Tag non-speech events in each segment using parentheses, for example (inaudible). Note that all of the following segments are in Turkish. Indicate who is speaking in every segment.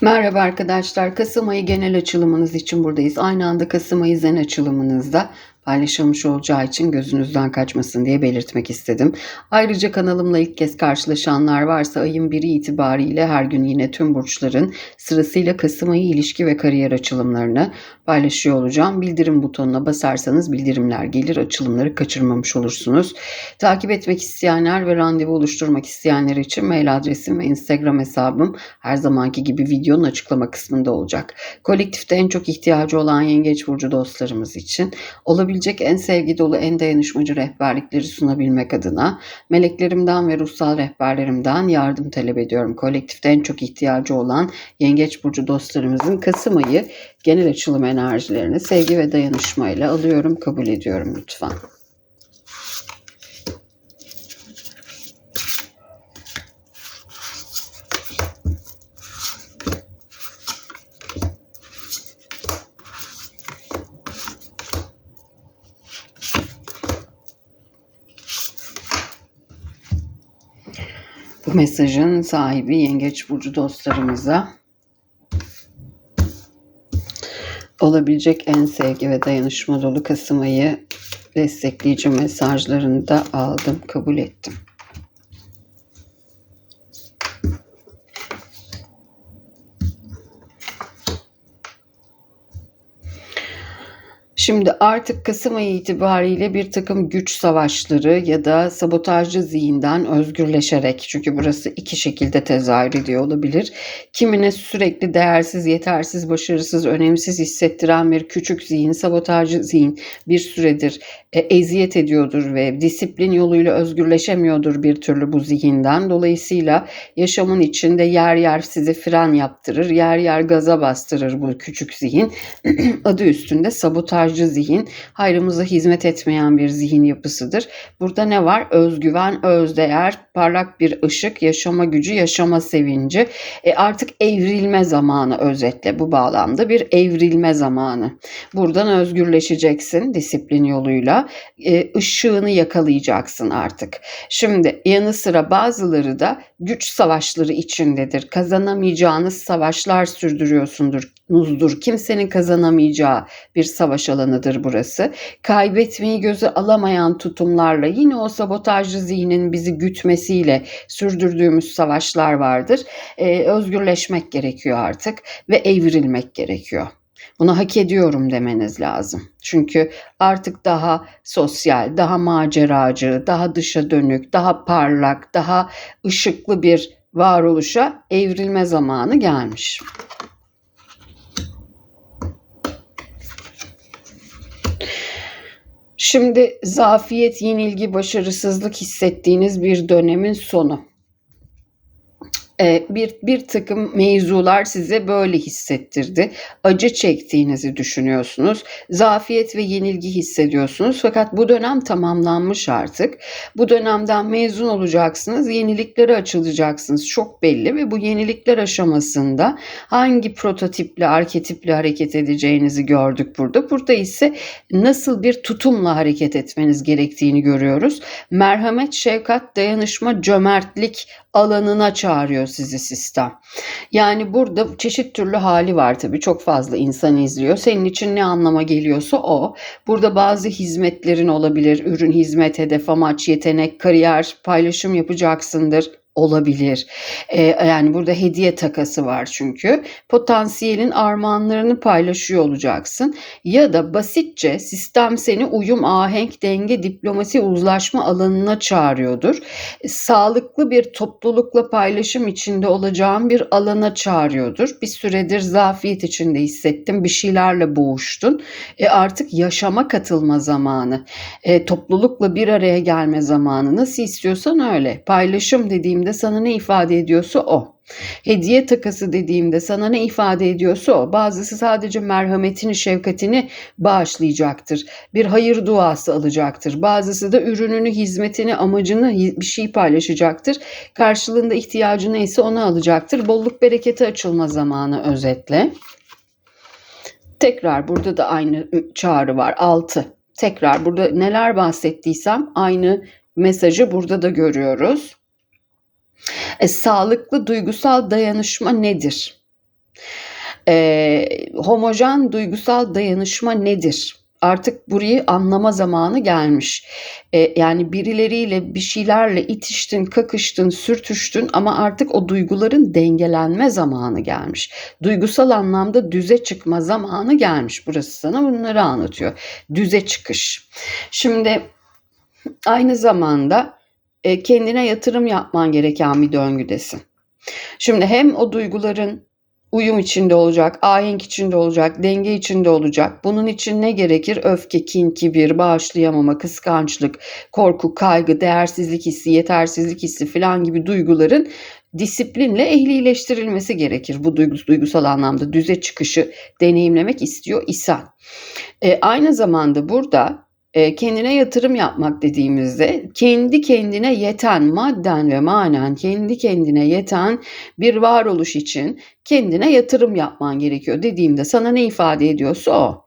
Speaker 1: Merhaba arkadaşlar. Kasım ayı genel açılımınız için buradayız. Aynı anda Kasım ayı zen açılımınızda paylaşılmış olacağı için gözünüzden kaçmasın diye belirtmek istedim. Ayrıca kanalımla ilk kez karşılaşanlar varsa ayın biri itibariyle her gün yine tüm burçların sırasıyla Kasım ayı ilişki ve kariyer açılımlarını paylaşıyor olacağım. Bildirim butonuna basarsanız bildirimler gelir. Açılımları kaçırmamış olursunuz. Takip etmek isteyenler ve randevu oluşturmak isteyenler için mail adresim ve Instagram hesabım her zamanki gibi videonun açıklama kısmında olacak. Kolektifte en çok ihtiyacı olan yengeç burcu dostlarımız için olabilecek en sevgi dolu, en dayanışmacı rehberlikleri sunabilmek adına meleklerimden ve ruhsal rehberlerimden yardım talep ediyorum. Kolektifte en çok ihtiyacı olan yengeç burcu dostlarımızın Kasım ayı genel açılım enerjilerini sevgi ve dayanışmayla alıyorum, kabul ediyorum lütfen. Bu mesajın sahibi Yengeç Burcu dostlarımıza olabilecek en sevgi ve dayanışma dolu Kasım ayı destekleyici mesajlarını da aldım, kabul ettim. Şimdi artık Kasım ayı itibariyle bir takım güç savaşları ya da sabotajcı zihinden özgürleşerek çünkü burası iki şekilde tezahür ediyor olabilir. Kimine sürekli değersiz, yetersiz, başarısız, önemsiz hissettiren bir küçük zihin, sabotajcı zihin bir süredir e, eziyet ediyordur ve disiplin yoluyla özgürleşemiyordur bir türlü bu zihinden. Dolayısıyla yaşamın içinde yer yer sizi fren yaptırır, yer yer gaza bastırır bu küçük zihin. (clears throat) Adı üstünde sabotaj sabotajcı zihin, hayrımıza hizmet etmeyen bir zihin yapısıdır. Burada ne var? Özgüven, özdeğer, parlak bir ışık, yaşama gücü, yaşama sevinci. E artık evrilme zamanı özetle bu bağlamda bir evrilme zamanı. Buradan özgürleşeceksin disiplin yoluyla. E, ışığını yakalayacaksın artık. Şimdi yanı sıra bazıları da güç savaşları içindedir. Kazanamayacağınız savaşlar sürdürüyorsundur nuzdur. Kimsenin kazanamayacağı bir savaş alanıdır burası. Kaybetmeyi göze alamayan tutumlarla yine o sabotajcı zihnin bizi gütmesiyle sürdürdüğümüz savaşlar vardır. Ee, özgürleşmek gerekiyor artık ve evrilmek gerekiyor. Bunu hak ediyorum demeniz lazım. Çünkü artık daha sosyal, daha maceracı, daha dışa dönük, daha parlak, daha ışıklı bir varoluşa evrilme zamanı gelmiş. Şimdi zafiyet, yenilgi, başarısızlık hissettiğiniz bir dönemin sonu. Ee, bir bir takım mevzular size böyle hissettirdi. Acı çektiğinizi düşünüyorsunuz. Zafiyet ve yenilgi hissediyorsunuz. Fakat bu dönem tamamlanmış artık. Bu dönemden mezun olacaksınız. Yeniliklere açılacaksınız. Çok belli ve bu yenilikler aşamasında hangi prototiple, arketiple hareket edeceğinizi gördük burada. Burada ise nasıl bir tutumla hareket etmeniz gerektiğini görüyoruz. Merhamet, şefkat, dayanışma, cömertlik alanına çağırıyor sizi sistem. Yani burada çeşit türlü hali var tabii. Çok fazla insan izliyor. Senin için ne anlama geliyorsa o. Burada bazı hizmetlerin olabilir. Ürün, hizmet, hedef, amaç, yetenek, kariyer, paylaşım yapacaksındır olabilir. Ee, yani burada hediye takası var çünkü. Potansiyelin armağanlarını paylaşıyor olacaksın. Ya da basitçe sistem seni uyum, ahenk, denge, diplomasi, uzlaşma alanına çağırıyordur. E, sağlıklı bir toplulukla paylaşım içinde olacağın bir alana çağırıyordur. Bir süredir zafiyet içinde hissettin, bir şeylerle boğuştun. E artık yaşama katılma zamanı. E, toplulukla bir araya gelme zamanı. Nasıl istiyorsan öyle. Paylaşım dediğim dediğimde sana ne ifade ediyorsa o. Hediye takası dediğimde sana ne ifade ediyorsa o. Bazısı sadece merhametini, şefkatini bağışlayacaktır. Bir hayır duası alacaktır. Bazısı da ürününü, hizmetini, amacını bir şey paylaşacaktır. Karşılığında ihtiyacı neyse onu alacaktır. Bolluk bereketi açılma zamanı özetle. Tekrar burada da aynı çağrı var. 6. Tekrar burada neler bahsettiysem aynı mesajı burada da görüyoruz. E, sağlıklı duygusal dayanışma nedir? E, homojen duygusal dayanışma nedir? Artık burayı anlama zamanı gelmiş. E, yani birileriyle bir şeylerle itiştin, kakıştın, sürtüştün ama artık o duyguların dengelenme zamanı gelmiş. Duygusal anlamda düze çıkma zamanı gelmiş. Burası sana bunları anlatıyor. Düze çıkış. Şimdi aynı zamanda e, kendine yatırım yapman gereken bir döngüdesin. Şimdi hem o duyguların uyum içinde olacak, ahenk içinde olacak, denge içinde olacak. Bunun için ne gerekir? Öfke, kin, kibir, bağışlayamama, kıskançlık, korku, kaygı, değersizlik hissi, yetersizlik hissi falan gibi duyguların disiplinle ehlileştirilmesi gerekir. Bu duygusal anlamda düze çıkışı deneyimlemek istiyor isen. E, aynı zamanda burada kendine yatırım yapmak dediğimizde kendi kendine yeten madden ve manen kendi kendine yeten bir varoluş için kendine yatırım yapman gerekiyor dediğimde sana ne ifade ediyorsa o.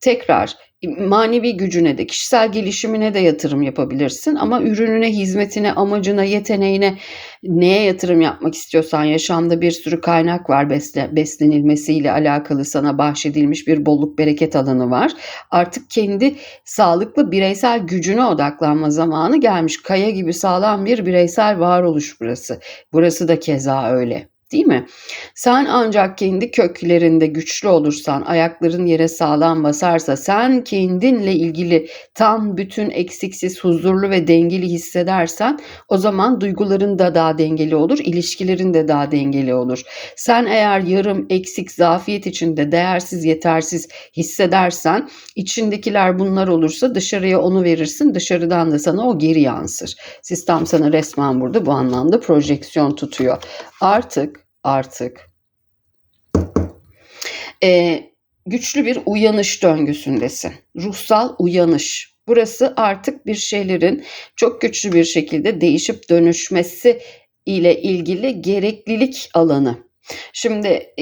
Speaker 1: Tekrar manevi gücüne de kişisel gelişimine de yatırım yapabilirsin ama ürününe, hizmetine, amacına, yeteneğine neye yatırım yapmak istiyorsan yaşamda bir sürü kaynak var besle, beslenilmesiyle alakalı sana bahşedilmiş bir bolluk bereket alanı var. Artık kendi sağlıklı bireysel gücüne odaklanma zamanı gelmiş. Kaya gibi sağlam bir bireysel varoluş burası. Burası da keza öyle. Değil mi? Sen ancak kendi köklerinde güçlü olursan, ayakların yere sağlam basarsa, sen kendinle ilgili tam bütün eksiksiz, huzurlu ve dengeli hissedersen o zaman duyguların da daha dengeli olur, ilişkilerin de daha dengeli olur. Sen eğer yarım, eksik, zafiyet içinde değersiz, yetersiz hissedersen, içindekiler bunlar olursa dışarıya onu verirsin, dışarıdan da sana o geri yansır. Sistem sana resmen burada bu anlamda projeksiyon tutuyor. Artık artık e, güçlü bir uyanış döngüsündesin. Ruhsal uyanış. Burası artık bir şeylerin çok güçlü bir şekilde değişip dönüşmesi ile ilgili gereklilik alanı. Şimdi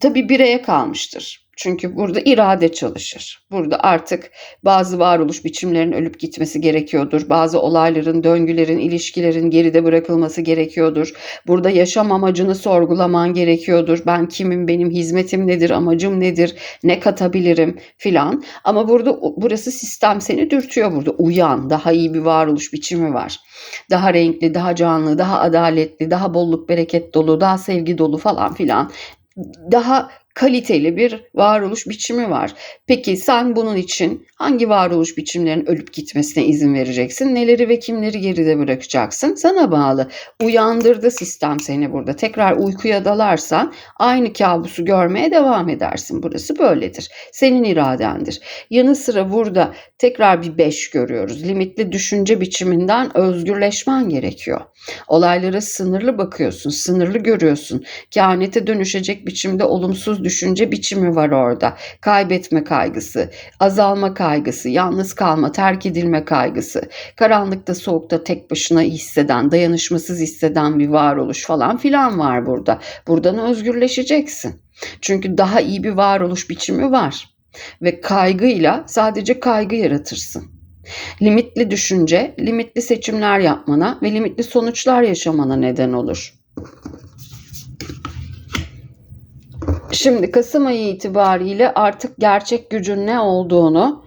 Speaker 1: tabii bireye kalmıştır. Çünkü burada irade çalışır. Burada artık bazı varoluş biçimlerinin ölüp gitmesi gerekiyordur. Bazı olayların, döngülerin, ilişkilerin geride bırakılması gerekiyordur. Burada yaşam amacını sorgulaman gerekiyordur. Ben kimim, benim hizmetim nedir, amacım nedir, ne katabilirim filan. Ama burada burası sistem seni dürtüyor burada. Uyan, daha iyi bir varoluş biçimi var. Daha renkli, daha canlı, daha adaletli, daha bolluk bereket dolu, daha sevgi dolu falan filan daha kaliteli bir varoluş biçimi var. Peki sen bunun için hangi varoluş biçimlerinin ölüp gitmesine izin vereceksin? Neleri ve kimleri geride bırakacaksın? Sana bağlı. Uyandırdı sistem seni burada. Tekrar uykuya dalarsan aynı kabusu görmeye devam edersin. Burası böyledir. Senin iradendir. Yanı sıra burada tekrar bir beş görüyoruz. Limitli düşünce biçiminden özgürleşmen gerekiyor. Olaylara sınırlı bakıyorsun, sınırlı görüyorsun. Kehanete dönüşecek biçimde olumsuz düşünce biçimi var orada. Kaybetme kaygısı, azalma kaygısı, yalnız kalma, terk edilme kaygısı, karanlıkta soğukta tek başına hisseden, dayanışmasız hisseden bir varoluş falan filan var burada. Buradan özgürleşeceksin. Çünkü daha iyi bir varoluş biçimi var. Ve kaygıyla sadece kaygı yaratırsın. Limitli düşünce, limitli seçimler yapmana ve limitli sonuçlar yaşamana neden olur. Şimdi Kasım ayı itibariyle artık gerçek gücün ne olduğunu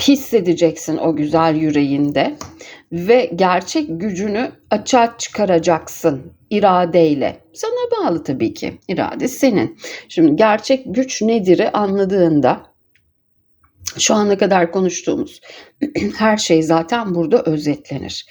Speaker 1: hissedeceksin o güzel yüreğinde ve gerçek gücünü açığa çıkaracaksın iradeyle. Sana bağlı tabii ki. İrade senin. Şimdi gerçek güç nedir'i anladığında şu ana kadar konuştuğumuz (clears throat) her şey zaten burada özetlenir.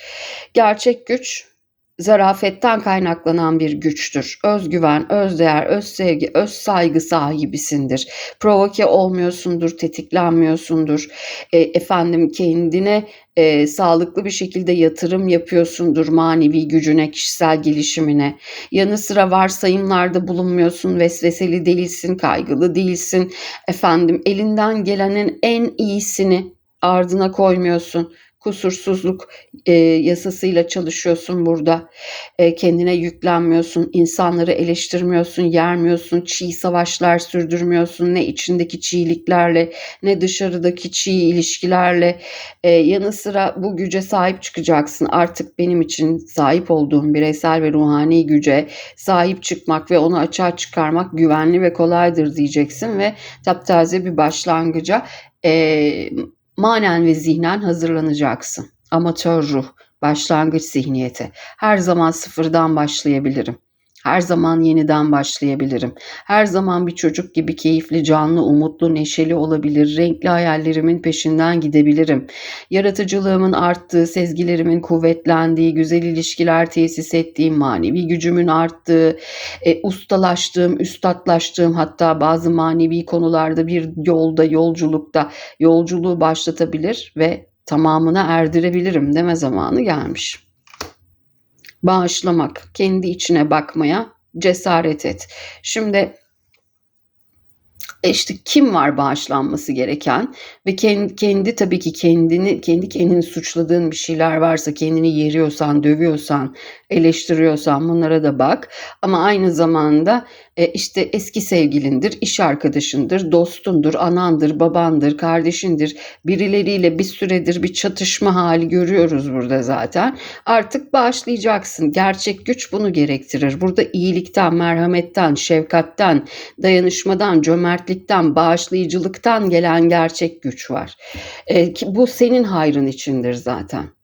Speaker 1: Gerçek güç zarafetten kaynaklanan bir güçtür. Özgüven, özdeğer, öz sevgi, öz saygı sahibisindir. Provoke olmuyorsundur, tetiklenmiyorsundur. E, efendim kendine e, sağlıklı bir şekilde yatırım yapıyorsundur manevi gücüne, kişisel gelişimine. Yanı sıra varsayımlarda bulunmuyorsun, vesveseli değilsin, kaygılı değilsin. Efendim elinden gelenin en iyisini ardına koymuyorsun kusursuzluk e, yasasıyla çalışıyorsun burada. E, kendine yüklenmiyorsun, insanları eleştirmiyorsun, yermiyorsun, çiğ savaşlar sürdürmüyorsun. Ne içindeki çiğliklerle ne dışarıdaki çiğ ilişkilerle. E, yanı sıra bu güce sahip çıkacaksın. Artık benim için sahip olduğum bireysel ve ruhani güce sahip çıkmak ve onu açığa çıkarmak güvenli ve kolaydır diyeceksin ve taptaze bir başlangıca e, manen ve zihnen hazırlanacaksın. Amatör ruh, başlangıç zihniyeti. Her zaman sıfırdan başlayabilirim. Her zaman yeniden başlayabilirim. Her zaman bir çocuk gibi keyifli, canlı, umutlu, neşeli olabilir. Renkli hayallerimin peşinden gidebilirim. Yaratıcılığımın arttığı, sezgilerimin kuvvetlendiği, güzel ilişkiler tesis ettiğim, manevi gücümün arttığı, e, ustalaştığım, üstatlaştığım hatta bazı manevi konularda bir yolda, yolculukta yolculuğu başlatabilir ve tamamına erdirebilirim deme zamanı gelmiş bağışlamak, kendi içine bakmaya cesaret et. Şimdi işte kim var bağışlanması gereken ve kendi, kendi tabii ki kendini kendi kendini suçladığın bir şeyler varsa kendini yeriyorsan, dövüyorsan, eleştiriyorsan bunlara da bak. Ama aynı zamanda e, işte eski sevgilindir, iş arkadaşındır, dostundur, anandır, babandır, kardeşindir. Birileriyle bir süredir bir çatışma hali görüyoruz burada zaten. Artık bağışlayacaksın. Gerçek güç bunu gerektirir. Burada iyilikten, merhametten, şefkatten, dayanışmadan, cömertlikten, bağışlayıcılıktan gelen gerçek güç var. E, bu senin hayrın içindir zaten.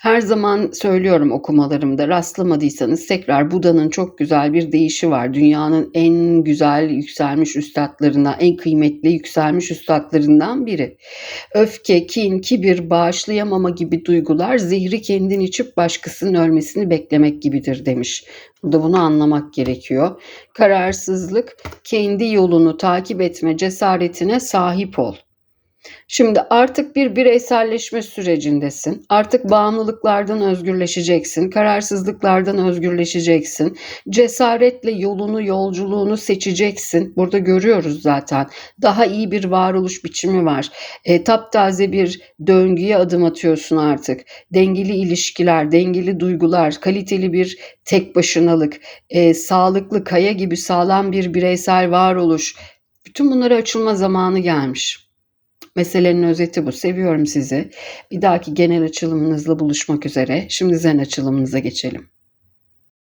Speaker 1: Her zaman söylüyorum okumalarımda rastlamadıysanız tekrar Buda'nın çok güzel bir deyişi var. Dünyanın en güzel yükselmiş üstadlarına, en kıymetli yükselmiş üstadlarından biri. Öfke, kin, kibir, bağışlayamama gibi duygular zehri kendin içip başkasının ölmesini beklemek gibidir demiş. Burada bunu anlamak gerekiyor. Kararsızlık, kendi yolunu takip etme cesaretine sahip ol. Şimdi artık bir bireyselleşme sürecindesin. Artık bağımlılıklardan özgürleşeceksin, kararsızlıklardan özgürleşeceksin. Cesaretle yolunu, yolculuğunu seçeceksin. Burada görüyoruz zaten. Daha iyi bir varoluş biçimi var. E, taptaze bir döngüye adım atıyorsun artık. Dengeli ilişkiler, dengeli duygular, kaliteli bir tek başınalık, e, sağlıklı kaya gibi sağlam bir bireysel varoluş. Bütün bunlara açılma zamanı gelmiş. Meselenin özeti bu. Seviyorum sizi. Bir dahaki genel açılımınızla buluşmak üzere. Şimdi zen açılımınıza geçelim.